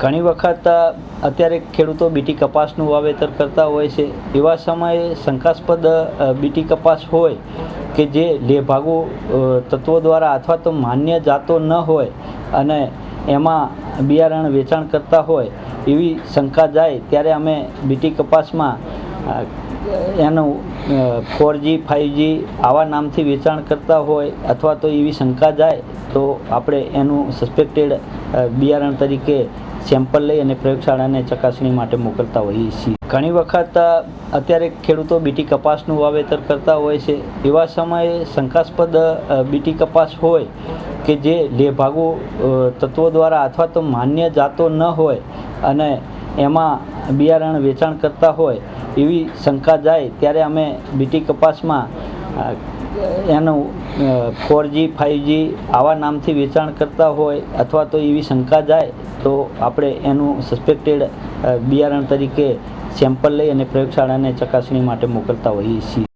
ઘણી વખત અત્યારે ખેડૂતો બીટી કપાસનું વાવેતર કરતા હોય છે. એવા સમયે શંકાસ્પદ બીટી કપાસ હોય કે જે લેભાગુ તત્વો દ્વારા અથવા તો માન્ય જાતો ન હોય અને એમાં બિયારણ વેચાણ કરતા હોય એવી શંકા જાય, ત્યારે અમે બીટી કપાસમાં એનું ફોર જી આવા નામથી વેચાણ કરતા હોય અથવા તો એવી શંકા જાય, તો આપણે એનું સસ્પેક્ટેડ બિયારણ તરીકે સેમ્પલ લઈ અને પ્રયોગશાળાને ચકાસણી માટે મોકલતા હોઈએ છીએ. ઘણી વખત અત્યારે ખેડૂતો બીટી કપાસનું વાવેતર કરતા હોય છે. એવા સમયે શંકાસ્પદ બીટી કપાસ હોય કે જે લેભાગુ તત્વો દ્વારા અથવા તો માન્ય જાતો ન હોય અને એમાં બિયારણ વેચાણ કરતા હોય એવી શંકા જાય, ત્યારે અમે બીટી કપાસમાં એનું ફોર જી ફાઇવ જી આવા નામથી વેચાણ કરતા હોય અથવા તો એવી શંકા જાય, તો આપણે એનું સસ્પેક્ટેડ બિયારણ તરીકે સેમ્પલ લઈ અને પ્રયોગશાળાને ચકાસણી માટે મોકલતા હોઈએ છીએ.